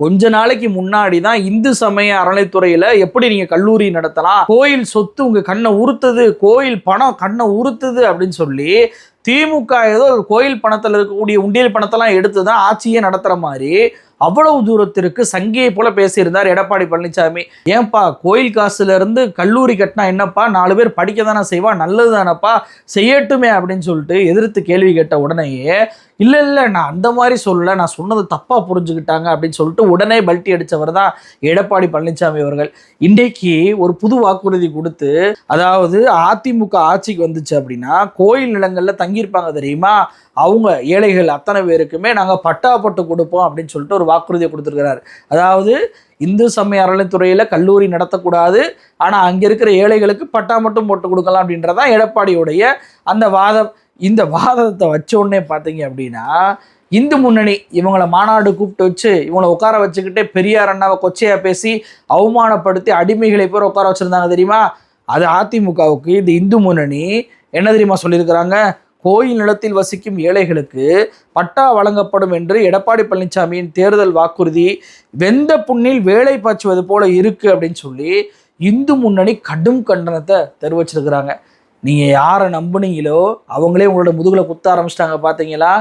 கொஞ்ச நாளைக்கு முன்னாடி தான் இந்து சமய அறநிலைத்துறையில எப்படி நீங்க கல்லூரி நடத்தலாம்? கோயில் சொத்து உங்க கண்ணை உறுத்துது கோயில் பணம் கண்ணை உறுத்துது அப்படின்னு சொல்லி திமுக ஏதோ கோயில் பணத்தில் இருக்கக்கூடிய உண்டியல் பணத்தெல்லாம் எடுத்து தான் ஆட்சியே நடத்துகிற மாதிரி அவ்வளவு தூரத்திற்கு சங்கியை போல பேசியிருந்தார் எடப்பாடி பழனிசாமி. ஏன்பா கோயில் காசுல இருந்து கல்லூரி கட்டினா என்னப்பா? நாலு பேர் படிக்க தானே செய்வா? நல்லது தானப்பா செய்யட்டுமே அப்படின்னு சொல்லிட்டு எதிர்த்து கேள்வி கேட்ட உடனேயே இல்லை இல்லை நான் அந்த மாதிரி சொல்லலை. நான் சொன்னது தப்பாக புரிஞ்சுக்கிட்டாங்க. அப்படின்னு சொல்லிட்டு உடனே பல்ட்டி அடித்தவர் தான் எடப்பாடி பழனிசாமி அவர்கள். இன்றைக்கு ஒரு புது வாக்குறுதி கொடுத்து அதாவது அதிமுக ஆட்சிக்கு வந்துச்சு அப்படின்னா கோயில் நிலங்களில் தங்கியிருப்பாங்க தெரியுமா? அவங்க ஏழைகள் அத்தனை பேருக்குமே நாங்கள் பட்டா பட்டு கொடுப்போம் அப்படின்னு சொல்லிட்டு ஒரு வாக்குறுதியை கொடுத்துருக்கிறார். அதாவது இந்து சமய அறநிலைத்துறையில் கல்லூரி நடத்தக்கூடாது ஆனால் அங்கே இருக்கிற ஏழைகளுக்கு பட்டா மட்டும் போட்டு கொடுக்கலாம் அப்படின்றதான் எடப்பாடியுடைய அந்த வாதம் இந்த வாதத்தை வச்ச உடனே பார்த்தீங்க அப்படின்னா இந்து முன்னணி இவங்கள மாநாடு கூப்பிட்டு வச்சு இவங்கள உட்கார வச்சுக்கிட்டே பெரியார் அண்ணாவை கொச்சையாக பேசி அவமானப்படுத்தி அடிமைகளை பேர் உட்கார வச்சுருந்தாங்க தெரியுமா? அது அதிமுகவுக்கு இந்த இந்து முன்னணி என்ன தெரியுமா சொல்லியிருக்கிறாங்க? கோயில் நிலத்தில் வசிக்கும் ஏழைகளுக்கு பட்டா வழங்கப்படும் என்று எடப்பாடி பழனிசாமியின் தேர்தல் வாக்குறுதி வெந்த புண்ணில் வேலை பாய்ச்சுவது போல இருக்கு அப்படின்னு சொல்லி இந்து முன்னணி கடும் கண்டனத்தை தெரிவிச்சிருக்கிறாங்க. நீங்கள் யாரை நம்புனீங்களோ அவங்களே உங்களோட முதுகில் குத்த ஆரம்பிச்சிட்டாங்க பார்த்தீங்களா